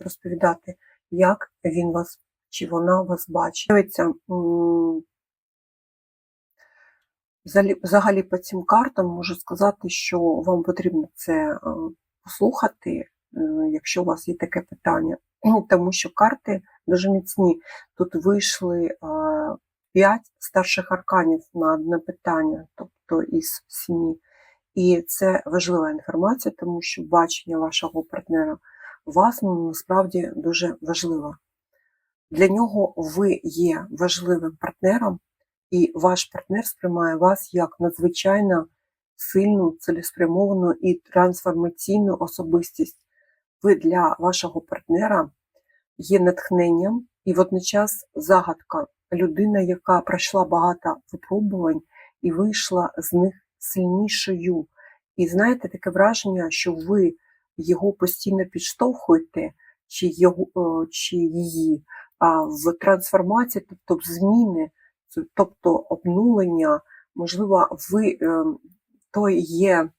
розповідати, як він вас чи вона вас бачить. Дивіться, взагалі, по цим картам можу сказати, що вам потрібно це послухати, е, якщо у вас є таке питання. Ну, Тому що карти дуже міцні. Тут вийшли п'ять старших арканів на одне питання, тобто із сім'ї. І це важлива інформація, тому що бачення вашого партнера вас ну, насправді дуже важливо. Для нього ви є важливим партнером, і ваш партнер сприймає вас як надзвичайно сильну, цілеспрямовану і трансформаційну особистість. Ви для вашого партнера є натхненням і водночас загадка, людина, яка пройшла багато випробувань і вийшла з них сильнішою. І знаєте, таке враження, що ви його постійно підштовхуєте, чи, його, е, чи її в трансформації, тобто в зміни, тобто обнулення, можливо, ви е, той є е,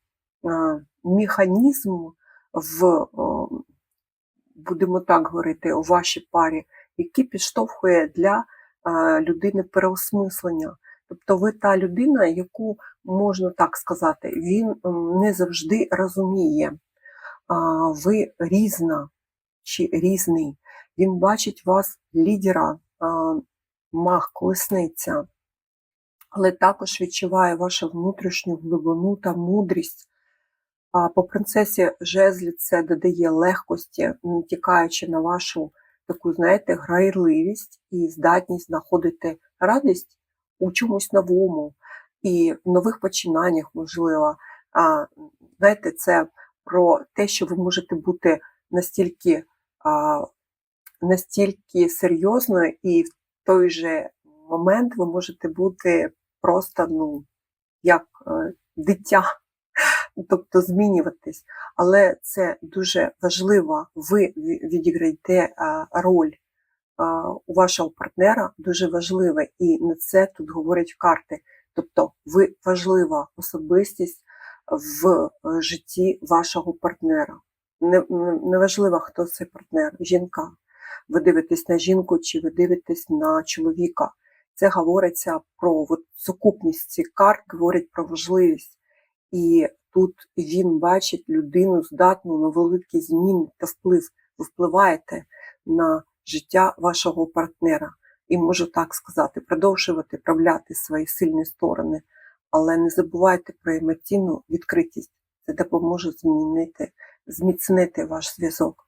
механізм в, будемо так говорити, у вашій парі, який підштовхує для людини переосмислення. Тобто ви та людина, яку можна так сказати, він не завжди розуміє. Ви різна чи різний. Він бачить вас лідера, а, маг, колесниця, але також відчуває вашу внутрішню глибину та мудрість. По принцесі жезлі це додає легкості, не тікаючи на вашу таку, знаєте, грайливість і здатність знаходити радість у чомусь новому і в нових починаннях, можливо. Знаєте, це про те, що ви можете бути настільки, а, настільки серйозною, і в той же момент ви можете бути просто, ну, як е, дитя, тобто змінюватись. Але це дуже важливо. Ви ві- відіграєте роль у вашого партнера, дуже важливе, і на це тут говорять карти. Тобто ви важлива особистість в житті вашого партнера. Не- не- Неважливо, хто цей партнер, жінка. Ви дивитесь на жінку чи ви дивитесь на чоловіка. Це говориться про от, сукупність цих карт, говорить про важливість. І тут він бачить людину здатну на великі зміни та вплив. Ви впливаєте на життя вашого партнера. І можу так сказати, продовжувати проявляти свої сильні сторони, але не забувайте про емоційну відкритість. Це допоможе змінити, зміцнити ваш зв'язок.